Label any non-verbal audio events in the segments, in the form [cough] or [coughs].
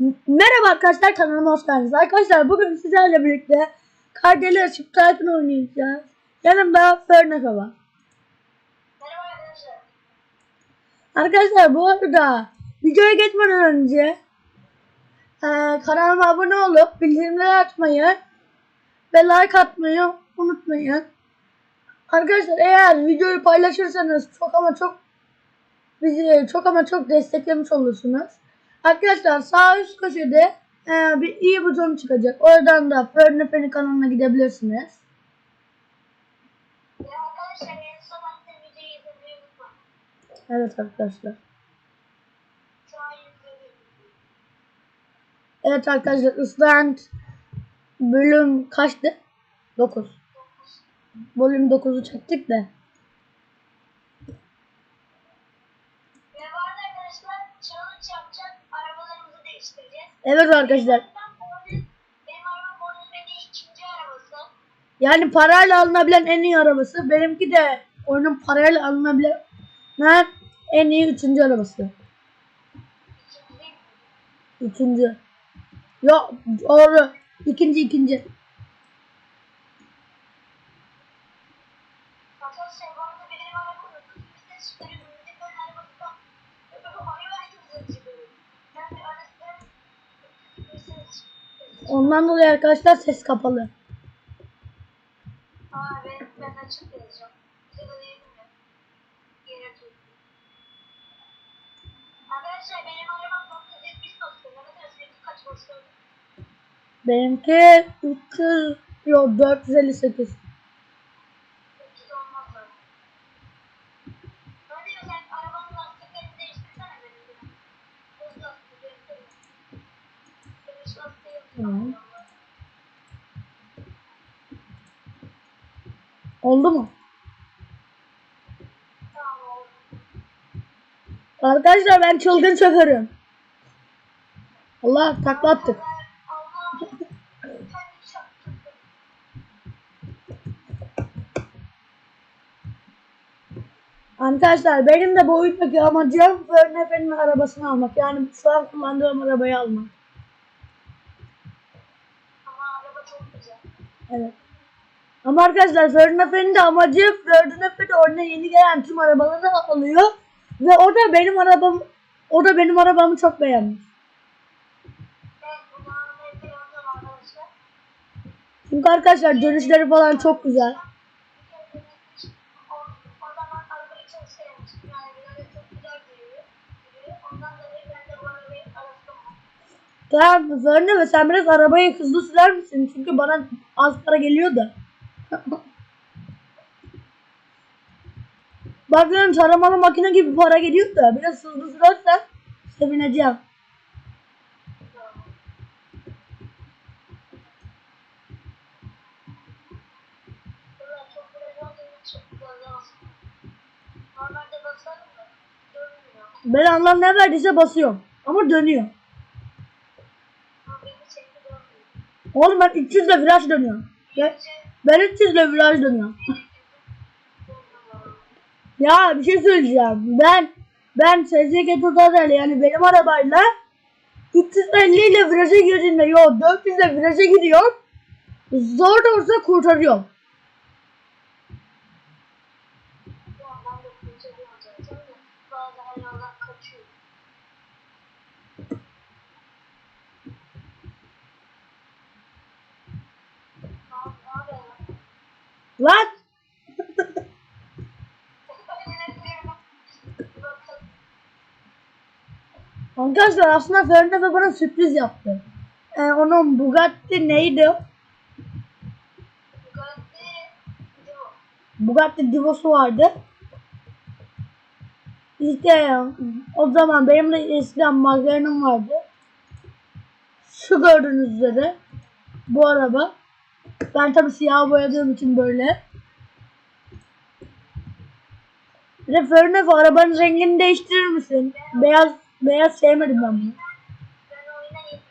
Merhaba arkadaşlar kanalıma hoş geldiniz. Arkadaşlar bugün sizlerle birlikte Kardeli açıp Tycoon oynayacağız. Yanımda Fernefe var. Merhaba arkadaşlar. Arkadaşlar bu arada videoya geçmeden önce eee kanalıma abone olup bildirimleri açmayı ve like atmayı unutmayın. Arkadaşlar eğer videoyu paylaşırsanız çok ama çok bizi çok ama çok desteklemiş olursunuz. Arkadaşlar sağ üst köşede eee, bir iyi buton çıkacak. Oradan da Fernefe'nin kanalına gidebilirsiniz. Evet arkadaşlar. Evet arkadaşlar Island bölüm kaçtı? 9. Bölüm 9'u çektik de. Ve bu arada arkadaşlar challenge yapacak. Arabalarımızı değiştireceğiz. Evet arkadaşlar. Ben Born'un, benim arabam Born'un beni ikinci arabası. Yani parayla alınabilen en iyi arabası. Benimki de oyunun parayla alınabilen en iyi üçüncü arabası. Üçüncü. Yok doğru. İkinci ikinci. Arkadaşlar da bir ses çıkarıyor. Müzik ben arabamda. Oyun verdiğimizi çıkıyor. Ben bir arasında bir ses çıkıyor. Ondan dolayı arkadaşlar ses kapalı. Aa ben, ben açık yazacağım. Bize de değil mi? Yere tut. Arkadaşlar benim arabam 970 basıyor. Kaç basıyor? Benimki 300 yok 458. 300 olmaz zaten. Hadi ya sen arabanın lastiklerini değiştirsene benim gibi. Boz lastikleri koy. Gümüş lastiği Tamam. Oldu mu? Arkadaşlar ben çılgın şoförüm. Allah takla attık. Arkadaşlar benim de bu oyundaki amacım Fernefe'nin arabasını almak. Yani şu an kullandığım arabayı almak. Ama araba çok güzel. Evet. Ama arkadaşlar Fernefe'nin de amacı Fernefe'de oyuna yeni gelen tüm arabaları alıyor. Ve o da benim arabam o da benim arabamı çok beğenmiş. Çünkü arkadaşlar dönüşleri falan çok güzel. Tamam Fernefe sen biraz arabayı hızlı sürer misin? Çünkü bana az para geliyor da. Bakıyorum taramalı makine gibi para geliyor da biraz hızlı sürersen sevineceğim. Ben Allah ne verdiyse basıyorum. Ama dönüyor. Ama benim şekli dönmüyor. Oğlum ben 300 ile viraj dönüyorum. Ben, ben 300 ile viraj dönüyorum. [laughs] ya bir şey söyleyeceğim. Ben ben SZG Total'le yani benim arabayla 350 ile viraja girdiğimde yok 400 ile viraja gidiyorum. Zor da olsa kurtarıyorum. Bu anlamda kurtarıyorum zaten de bazı hayvanlar kaçıyor. Abi ne haber lan? Lan arkadaşlar aslında Fernefe bana sürpriz yaptı. Ee, onun Bugatti neydi? Bugatti Divo'su vardı. İşte o zaman benim de eskiden McLaren'ım vardı. Şu gördüğünüz üzere bu araba. Ben tabi siyah boyadığım için böyle. Fernefe arabanın rengini değiştirir misin? Beyaz beyaz sevmedim ben bunu. Gelecek.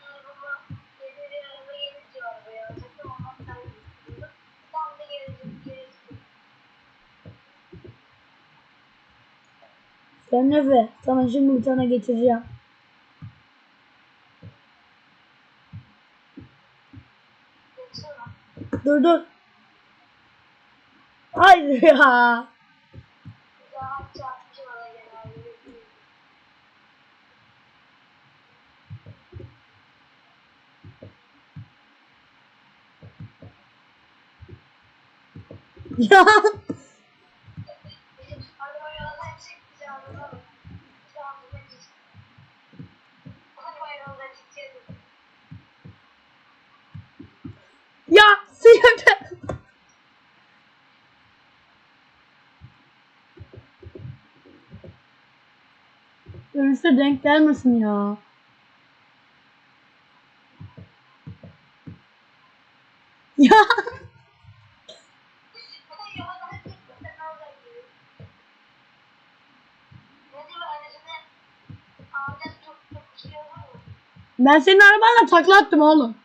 Fernefe sana şimdi bir tane getireceğim. Dur dur. Hayır ya. Ya. Ya sıyırdı. [laughs] Dönüşte denk gelmesin ya. Ya. Ben senin arabanla takla attım oğlum.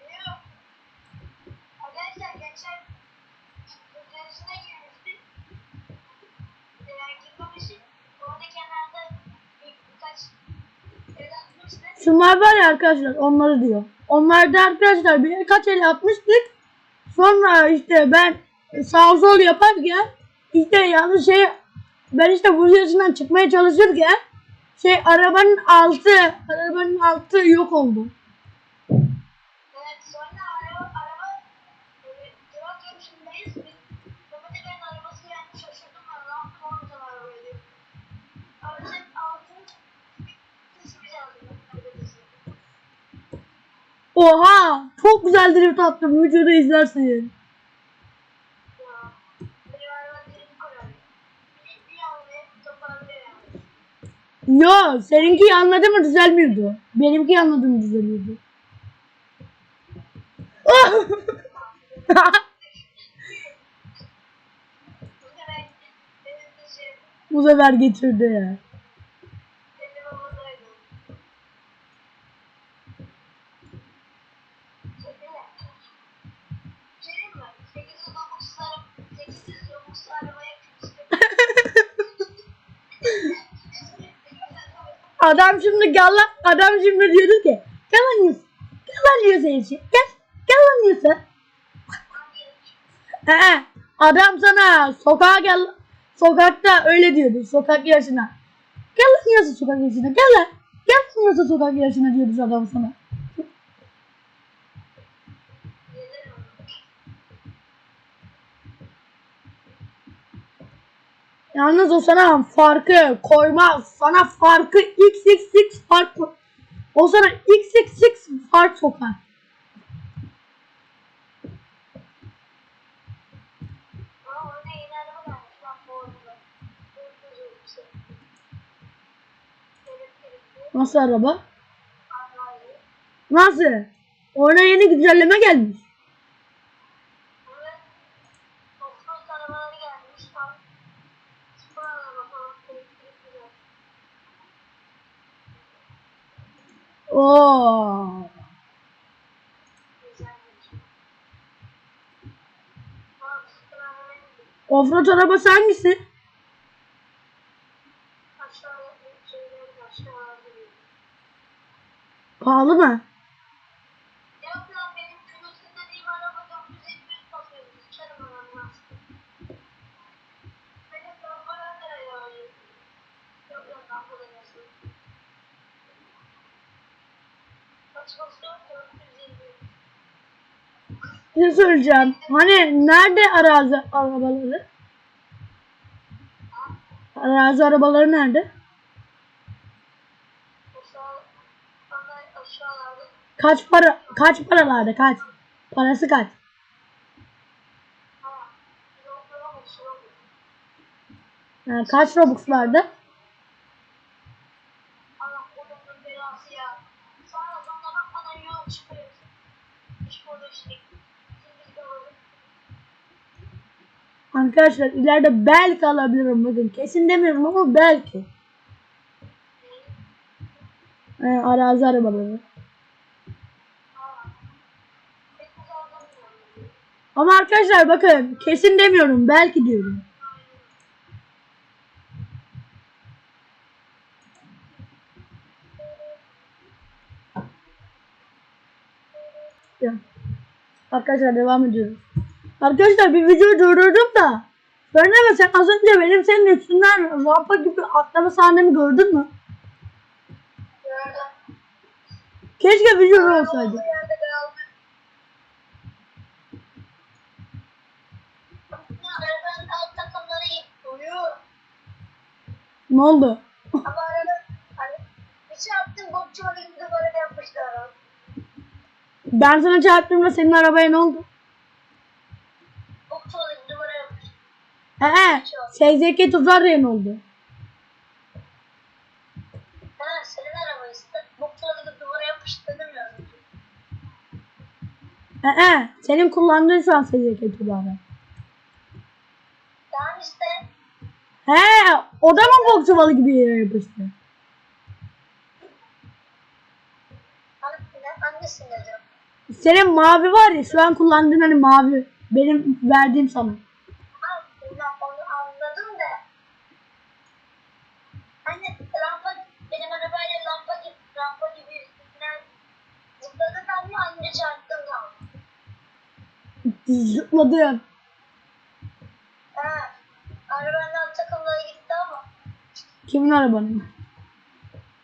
Biliyorum. Arkadaşlar geçen kız yarışına girmiştik. Yani girmemişim. Orada kenarda bir, birkaç el Şunlar var ya arkadaşlar onları diyor. Onlar da arkadaşlar birkaç el atmıştık. Sonra işte ben sağ sol yaparken işte yanlış şey ben işte bu yarışından çıkmaya çalışırken şey arabanın altı arabanın altı yok oldu. Evet sonra araba araba böyle durak yarışındayız. Biz Mehmet Ege'nin arabası geldi şaşırdım ben ne yaptım oğlum sen arabayı diye. Aracın altını düşüreceğiz. Arkadaşlar. Oha çok güzel drift attım videoda izlersin. Yo seninki anladı mı düzelmiyordu. Benimki anladı mı düzeliyordu. [laughs] Bu sefer getirdi ya. benim babadaydı. Şöyle. Şey mi? 800 Robux'lu araba, 800 Robux'lu arabaya Adam şimdi gel lan. Adam şimdi diyordu ki lan Yusuf Elçi. Gel. Gel lan Yusuf. Ee, adam sana sokağa gel. Sokakta öyle diyordu. Sokak lan Yusuf sokak yarışına. Gel lan. Yusuf sokak yarışına diyordu adam sana. Yalnız o sana farkı koymaz. Sana farkı xxx fark O sana xxx fark sokar. Ama orada yeni araba gelmiş. Bak bu arada. 400 Robux'u. Elektrikli. Nasıl araba? Nasıl? Ona yeni güncelleme gelmiş. Evet. Offroad arabaları gelmiş. Tam spor araba falan. Elektrikli. Oo. Offroad arabası hangisi? aşağıya şeyleri aşağıya duruyor. Pahalı mı? Yok lan benim Kudüs'te dediğim araba 950 basıyor. Sıçarım anamına. Benim lamba ne ya? Yok yok lamba da nasıl? Kaç basıyor? 450. Bir şey söyleyeceğim. Hani nerede arazi arabaları? Arazi arabaları nerede? Kaç para kaç paralarda kaç? Parası kaç? Ha, kaç Robux'larda? Allah onun belası ya. Sonra sonra bakmadan yol çıkıyor. İş burada işte. Şimdi de olur. Arkadaşlar ileride belki alabilirim bakın. Kesin demiyorum ama belki. Ee, arazi arabaları. Ama arkadaşlar bakın kesin demiyorum belki diyorum. Ya. Arkadaşlar devam ediyoruz. Arkadaşlar bir videoyu durdurdum da. Fernanda sen az önce benim senin üstünden rampa gibi atlama sahnemi gördün mü? Gördüm. Keşke video olsaydı. Ne oldu? Ama arada hani bir şey yaptım bokçu gibi böyle yapmışlar. Ben sana çarptığımda senin arabaya ne oldu? Bokçu var gibi böyle yapmış. Ee, SZK tutar diye ne oldu? Ha senin var gibi duvara yapıştı demiyorum. Ee, senin kullandığın şu an SZK tutarı. Tamam işte. He, o da mı bok çuvalı gibi yere yapıştı? Senin mavi var ya şu an kullandığın hani mavi. Benim verdiğim sana. Ha ben onu anladım da. Rampa benim arabayla lampa gibi rampa gibi üstünden zıpladı tam mı anne çarptım tam. Zıpladım. Ha arabanın alt takımları gitti ama. Kimin arabanın?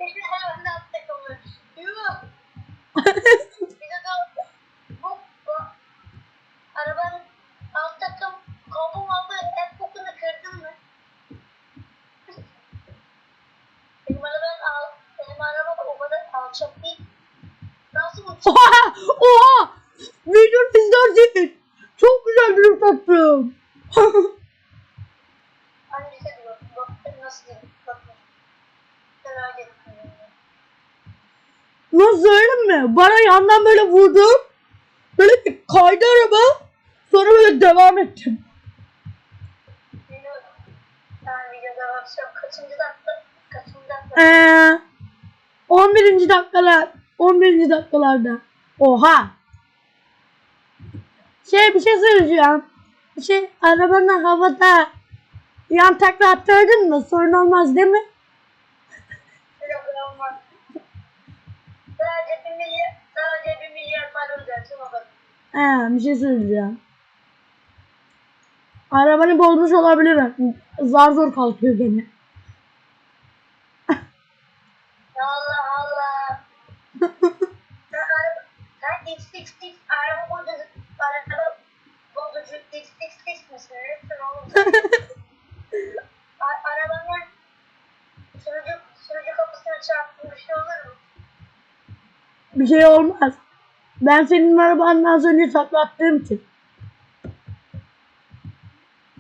Benim arabanın alt takımları. Yuh. Bir de bu, bu, bu arabanın alt takım kolum aldı hep bokunu kırdın mı? Benim arabanın al, benim arabam o kadar alçak değil. Oha! Oha! Video izlersin. Çok güzel bir tatlım. Nasıl değil, söyleyeyim mi? Bana yandan böyle vurdu. Böyle bir kaydı araba. Sonra böyle devam ettim. Kaçıncı dakika? Kaçıncı dakika? Ee, 11. dakikalar. 11. dakikalarda. Oha. Şey bir şey söyleyeceğim. Şey arabanı havada yan takla attırdın mı? Sorun olmaz değil mi? Yok olmaz. Sadece bir milyar, sadece bir milyar para ödersin o kadar. Bir şey söyleyeceğim. Arabanı bozmuş olabilirim. Zar zor kalkıyor gene. Allah Allah. sen araba, x x x araba bozucu, araba bozucu x x x misin? Nesin oğlum? [laughs] A- Arabanın sürücü, sürücü kapısına çarptığın bir şey olur mu? Bir şey olmaz. Ben senin arabandan az önce taklattığım için.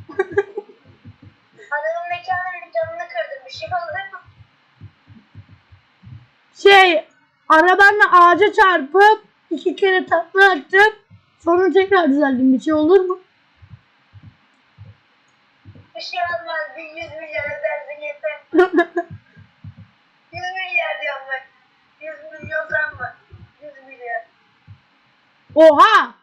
[laughs] Adamın mekanının camını kırdım. Bir şey olur mu? Şey arabanla ağaca çarpıp iki kere takla attım. Sonra tekrar düzeldim. Bir şey olur mu? Bir şey olmaz. Bir yüz milyar ödersin yeter. [laughs] Yüz milyar diyorum bak. Yüz milyon sanma. Yüz milyar. Oha!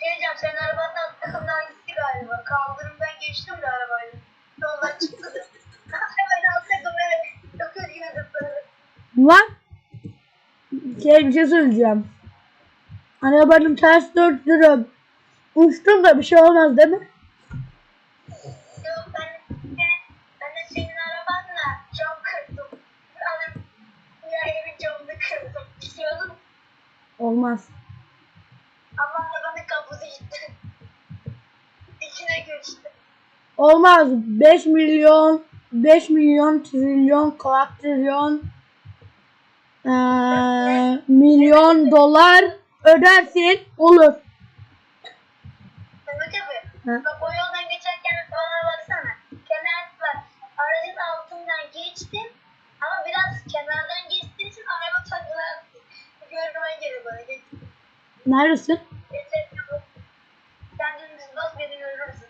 Şey diyeceğim senin arabandan takımdan gitti galiba. Kaldırımdan geçtim de arabayla. Yoldan çıktı. Hemen [laughs] alt takım evet. Çok üzgün zıpladı. Lan şey bir şey söyleyeceğim. Arabanın ters döndürüp uçtum da bir şey olmaz değil mi? Yok ben, ben, ben de senin arabanla cam kırdım. Adam ya evin camını kırdım. Bir olur mu? Olmaz. Ama arabanın kapısı gitti. İçine göçtü. Olmaz. 5 milyon 5 milyon trilyon kuatrilyon eee, milyon dolar ödersin olur. Mehmet abi. Hı? Bak o yoldan geçerken bana baksana. Kenar bak. Aracın altından geçtim. Ama biraz kenardan geçtiğin için araba takla gerekiyor bana. Geç, Neredesin? Sen dümdüz bas beni görürsün.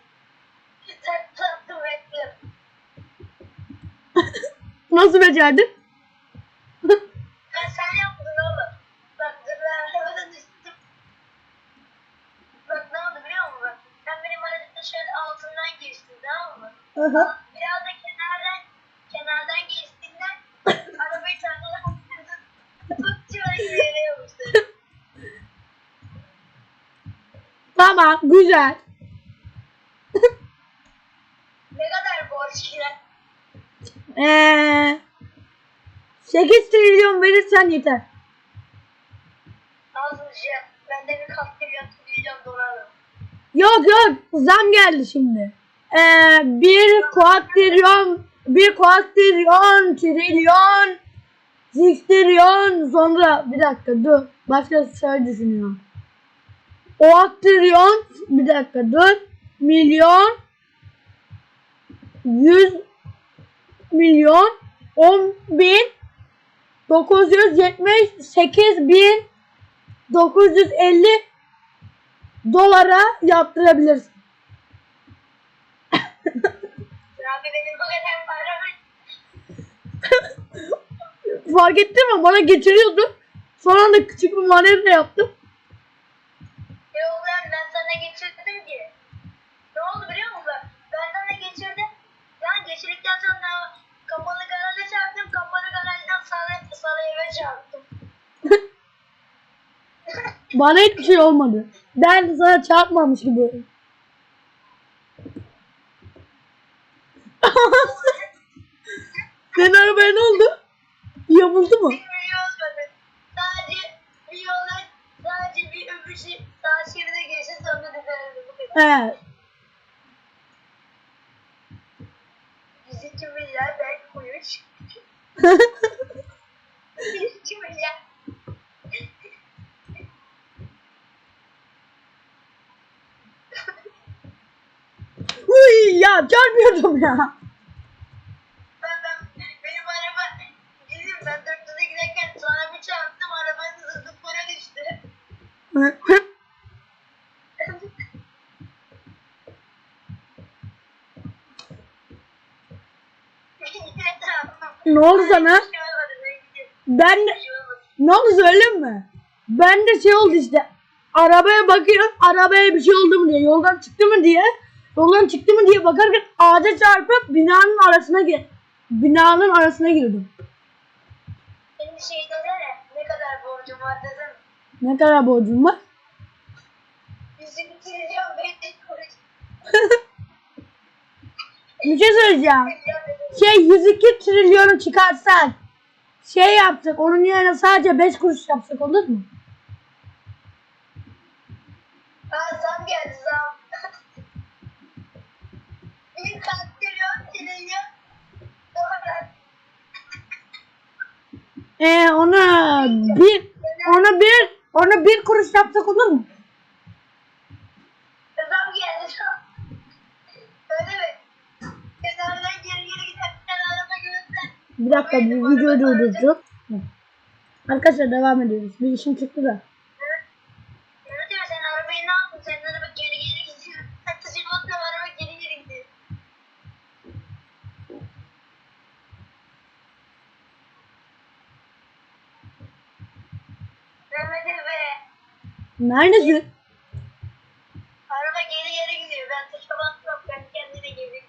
Takla attım. [laughs] Nasıl becerdin? Ha, sen yaptın oğlum. Bak dur ben arabada düştüm. Bak ne oldu biliyor musun? Bak, Sen benim aracımın şöyle altından geçtin tamam mı? Hı hı. Biraz da kenardan kenardan geçtiğinden arabayı takla attırdın. Tut şöyle Tamam güzel. Ne kadar borç girer? Ee, 8 trilyon verirsen yeter. Az bir şey. Ben de bir kask milyon trilyon dolarım. Yok yok zam geldi şimdi. Ee, bir kuatrilyon, bir kuatrilyon, trilyon, ziktilyon, sonra bir dakika dur. Başka şey düşünüyorum. O trilyon, bir dakika dur. Milyon, yüz milyon, on bin, dokuz yüz yetmiş sekiz bin, dokuz yüz elli dolara yaptırabilirsin. [laughs] Fark ettin mi? Bana getiriyordu. Sonra da küçük bir manevra yaptım. Ne oldu lan ben sana geçirdim ki. Ne oldu biliyor musun? Ben sana geçirdim. Ben geçirdikten sonra kapalı garaja çarptım. Kapalı garajdan sana, sana eve çarptım. [laughs] Bana hiçbir şey olmadı. Ben sana çarpmamış gibi. [laughs] Senin arabaya ne oldu? Yamuldu mu? Olmadı. Sadece bir yola, sadece bir öpüşü sağ şeride geçti sonra kadar. He. 102 milyar ben koyuş. 102 [laughs] milyar. Uy ya çarpıyordum ya. Oldu sana? Ben. Ben de, ne oldu söyleyeyim mi? Ben de şey oldu işte. Arabaya bakıyorum. Arabaya bir şey oldu mu diye. Yoldan çıktı mı diye. Yoldan çıktı mı diye bakarken ağaca çarpıp binanın arasına gir. Binanın arasına girdim. Benim şey desene ne kadar borcum var desene. Ne kadar borcum var? 102 trilyon beş kuruş. [laughs] Bir şey söyleyeceğim. Şey 102 trilyonu çıkarsak şey yaptık. Onun yerine sadece 5 kuruş yapsak olur mu? Ha zam geldi zam. [laughs] Bir kat trilyon trilyon. Ee, ona bir ona bir ona bir kuruş yapsak olur mu? Bir dakika bir videoyu durdurdum. Arkadaşlar devam ediyoruz. Bir işim çıktı da. Sen arabayı ne yaptın? Mehmet. Neredesin? Araba geri geri gidiyor. Ben tuşa basmıyorum. Kendi kendine geliyor.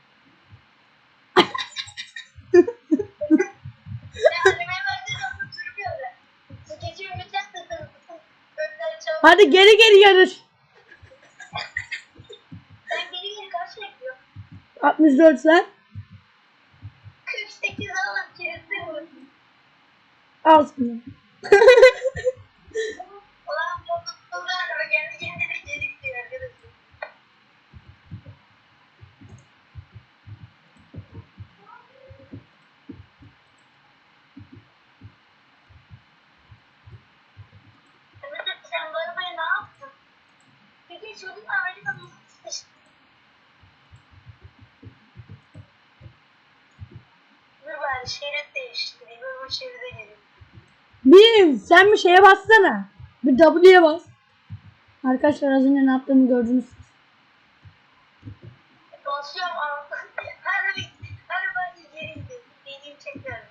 ya arabaya baksana onu sürmüyor da. Skecim biter de Önden çabuk. Hadi geri geri yarış. Sen geri geri kaç yapıyor? 64 sen. 48 alıp mi? Al sana. Ulan bu kendi kendine geri gidiyor arkadaşlar. Mehmet Efe, sen bu arabaya ne yaptın? Çocuk Amerika'da nasıl sıkıştı? Dur bari şerit değiştireyim. Ben. Bir sen bir şeye bassana. Bir W'ye bas. Arkadaşlar az önce ne yaptığımı gördünüz. Basıyorum ama araba araba geri gidiyor. Dediğim tekrar.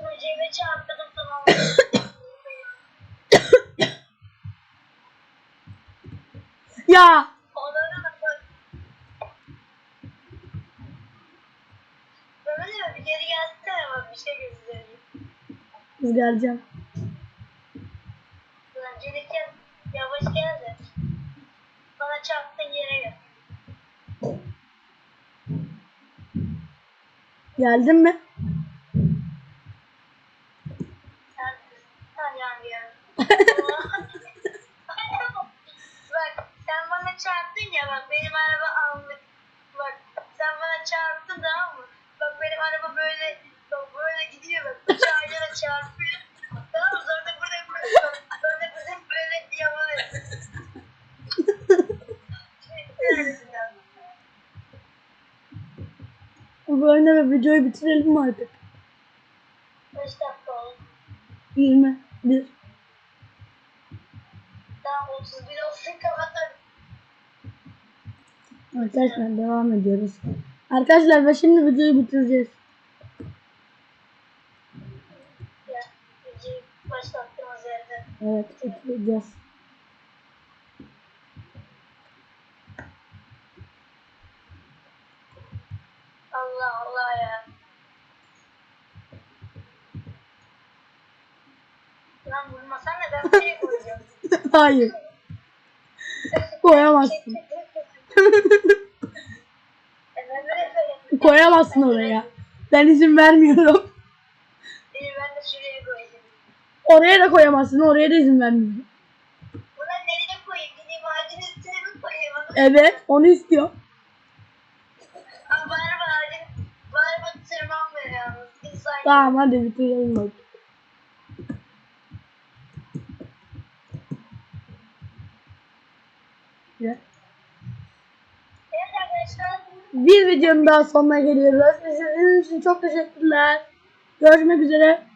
Kızım acemi çarptım tamam. [coughs] ya. Şey Biz geleceğim. Lan gelirken yavaş gel de. Bana çarptığın yere gel. Geldin mi? Bu oyunu ve videoyu bitirelim mi artık? Kaç dakika oldu? 20. 1. Daha 31 olsun kapatalım. Arkadaşlar devam ediyoruz. Arkadaşlar ve şimdi videoyu bitireceğiz. Ya, videoyu başlattığımız yerde. Evet bitireceğiz. Allah Allah ya. Lan vurmasan da ben buraya koyacağım. Hayır. Koyamazsın. Koyamazsın oraya. Ben izin vermiyorum. Beni ben de şuraya koyacağım. Oraya da koyamazsın. Oraya da izin vermiyorum. Ulan nereye koyayım? Gideyim ağacın üstüne mi koyayım? Evet onu istiyor. Ama ağacın, tırmanmıyor yalnız. Tamam hadi bitirelim bak. Ya. Evet arkadaşlar. Bir videonun daha sonuna geliyoruz. İzlediğiniz için çok teşekkürler. Görüşmek üzere.